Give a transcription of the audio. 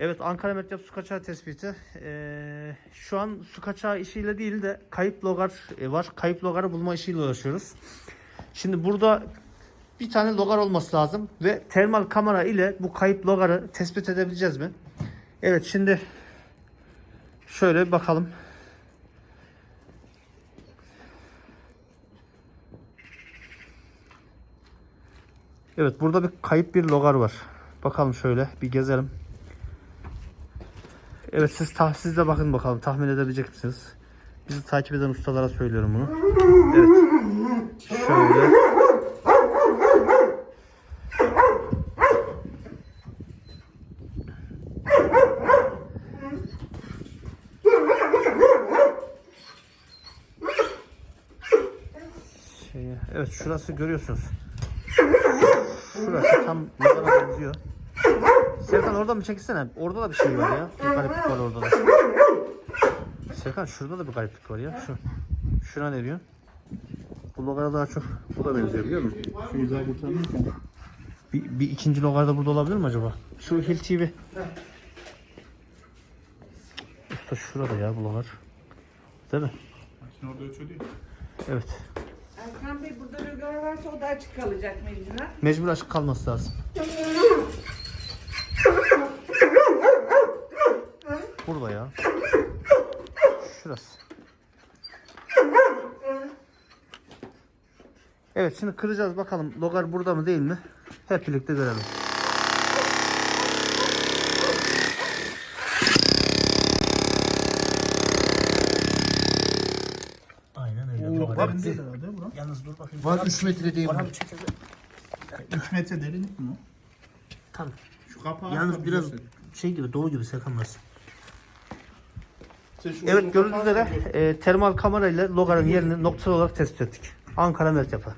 Evet Ankara Medyap su kaçağı tespiti. Ee, şu an su kaçağı işiyle değil de kayıp logar e, var. Kayıp logarı bulma işiyle uğraşıyoruz. Şimdi burada bir tane logar olması lazım ve termal kamera ile bu kayıp logarı tespit edebileceğiz mi? Evet şimdi şöyle bakalım. Evet burada bir kayıp bir logar var. Bakalım şöyle bir gezelim. Evet siz, ta, siz de bakın bakalım tahmin edebilecek misiniz? Bizi takip eden ustalara söylüyorum bunu. Evet. Şöyle. Şeye, evet şurası görüyorsunuz. Şurası tam yollara benziyor. Serkan orada mı çekilsene? Orada da bir şey var ya. Bir gariplik var orada da. Serkan şurada da bir gariplik var ya. Şu. Şuna ne diyorsun? Bu logara daha çok bu da benziyor biliyor musun? Şu yüzeye kurtarırken. Bir, bir ikinci logar da burada olabilir mi acaba? Şu Hill TV. Usta şurada ya bu logar. Değil mi? Şimdi orada ölçüyor değil. Evet. Erkan Bey burada rüzgar varsa o da açık kalacak mecburen. Mecbur açık kalması lazım. Burada ya. Şurası. Evet şimdi kıracağız bakalım logar burada mı değil mi? Hep birlikte görelim. Aynen öyle. Logar. herhalde bura. Yalnız dur bakayım. Var 3 metre değil mi? Bana bir çek hele. 3 metre derinlik mi o? Tamam. Şu kapağı Yalnız biraz şey gibi dolu gibi Serkan burası. Evet gördüğünüz üzere e, termal kamera ile logarın yerini noktasal olarak tespit ettik. Ankara Mert yapı.